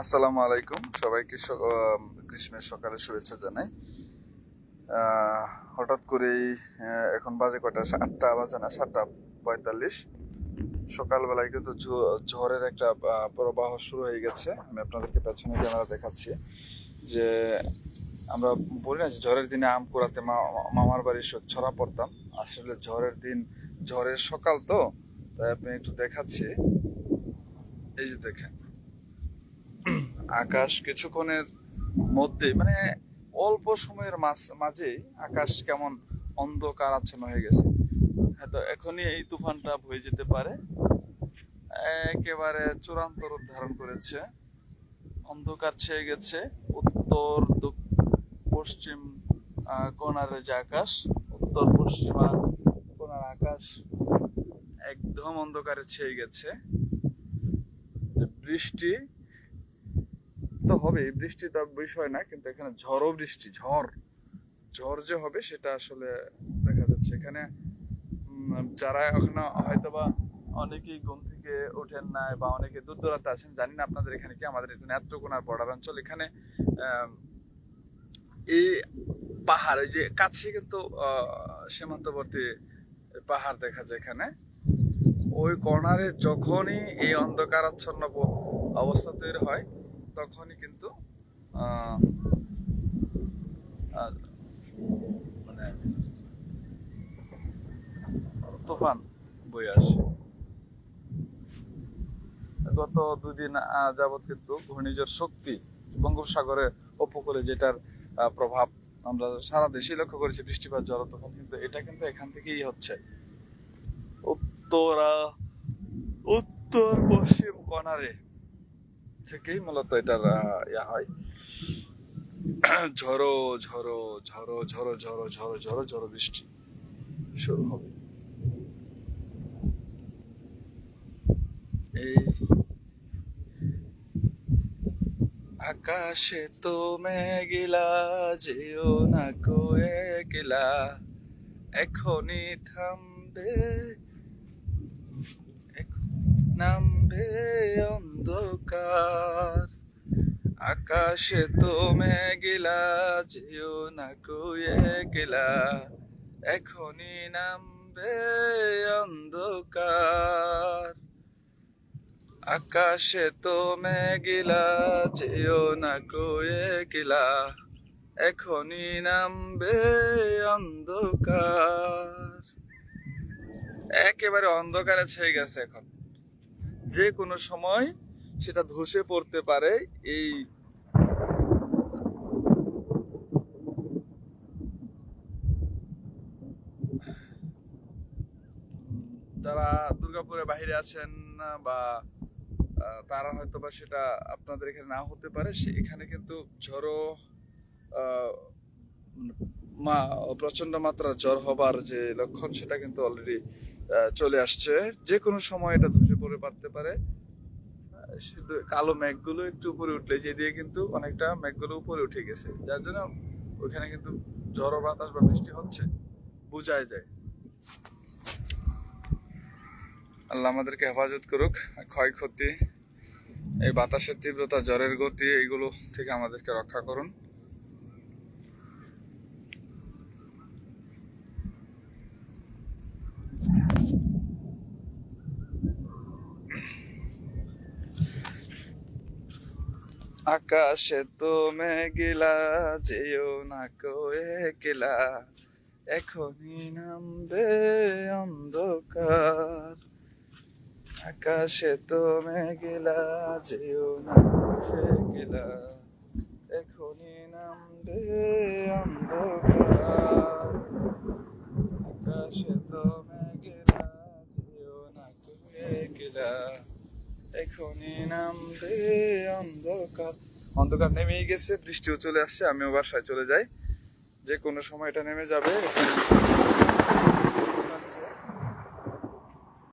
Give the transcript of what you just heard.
আসসালামু আলাইকুম। সবাইকে গ্রীষ্মের সকালে শুভেচ্ছা জানাই। হঠাৎ করেই এখন বাজে কটা আটটা বাজে না, সাতটা পঁয়তাল্লিশ। সকালবেলায় কিন্তু ঝড়ের একটা প্রবাহ শুরু হয়ে গেছে। আমি আপনাদেরকে পেছনে ক্যামেরা দেখাচ্ছি যে আমরা বলি না যে ঝড়ের দিনে আম কুড়াতে মামার বাড়ি ছড়া পড়তাম। আসলে ঝড়ের দিন, ঝড়ের সকাল তো, তাই আপনি একটু দেখাচ্ছি। এই যে দেখেন। আকাশ কিছুক্ষণের মধ্যে মানে অল্প সময়ের মাঝ- মাঝেই আকাশ কেমন অন্ধকার আচ্ছন্ন হয়ে গেছে। হয়তো এখনই এই তুফানটা বয়ে যেতে পারে। একেবারে চূড়ান্ত রূপ ধারণ করেছে। অন্ধকার ছেয়ে গেছে। উত্তর পশ্চিম কোণার যে আকাশ, উত্তর পশ্চিমা কোনার আকাশ একদম অন্ধকারে ছেয়ে গেছে। বৃষ্টি হবে বৃষ্টি তো বিষয় না, কিন্তু এখানে ঝড়ও বৃষ্টি, ঝড়। ঝড় যে হবে সেটা আসলে দেখা যাচ্ছে। এখানে যারা এখনও হয়তোবা অনেকেই ঘুম থেকে ওঠেন নাই বা অনেকে দূর দূরান্তে আছেন, জানি না আপনাদের এখানে কি, আমাদের এখানে এতটুকুনার বর্ডার অঞ্চল। এখানে এই পাহাড় যে কাছে কিন্তু সীমান্তবর্তী পাহাড় দেখা যায় এখানে। ওই কর্নারে যখনই এই অন্ধকারাচ্ছন্ন অবস্থা তৈরি হয় তখনই কিন্তু মানে তুফান বয়ে আসে। গত দুদিন যাবৎ কিন্তু ঘূর্ণিঝড় শক্তি বঙ্গোপসাগরে উপকূলে যেটার প্রভাব আমরা সারা দেশে লক্ষ্য করেছি, বৃষ্টিপাত, জল তুফান, কিন্তু এটা কিন্তু এখান থেকেই হচ্ছে। উত্তরা উত্তর পশ্চিম কর্নারে থেকেই মূলত এটার ইয়া হয়। ঝড়ো ঝড়ো ঝড়ো ঝড়ো ঝড়ো ঝড়ো ঝড়ো ঝড়ো বৃষ্টি শুরু হবে। এই আকাশে তো মেঘিলা, যেও না কো একলা, এখনই থামবে এখন নামবে অন্ধকার। আকাশে তো মেঘিলা যেও না কো একলা এখনই নামবে অন্ধকার। আকাশে তো মেঘিলা যেও না কো একলা এখনই নামবে অন্ধকার। একেবারে অন্ধকারে ছেয়ে গেছে এখন। যে কোনো সময় সেটা ধসে পড়তে পারে এই যারা দুর্গাপুরের বাইরে আছেন বা তারা হয়তো বা সেটা আপনাদের এখানে নাও হতে পারে। সে এখানে কিন্তু ঝড়ো মা প্রচণ্ড মাত্রা জ্বর হবার যে লক্ষণ সেটা কিন্তু অলরেডি চলে আসছে। যে কোনো সময় এটা ধসে পড়ে পারতে পারে। কালো মেঘগুলো একটু উপরে উঠলে, যে দিয়ে কিন্তু অনেকটা মেঘগুলো উপরে উঠে গেছে। যার জন্য ওইখানে কিন্তু ঝড়ো বাতাস বা বৃষ্টি হচ্ছে, বোঝাই যায়। আল্লাহ আমাদেরকে হেফাজত করুক। ক্ষয়ক্ষতি, এই বাতাসের তীব্রতা, জ্বরের গতি, এইগুলো থেকে আমাদেরকে রক্ষা করুন। আকাশে তো মেঘিলা যেও না কো একলা। এখনই নামবে অন্ধকার। আকাশে তো মেঘিলা যেও না গেলা। এখনই নামবে অন্ধকার। আকাশে তো মেঘিলা যেও না গেলা। এখনই নামবে অন্ধকার। অন্ধকার নেমেই গেছে, বৃষ্টিও চলে আসছে, আমিও বাসায় চলে যাই। যে কোনো সময় এটা নেমে যাবে।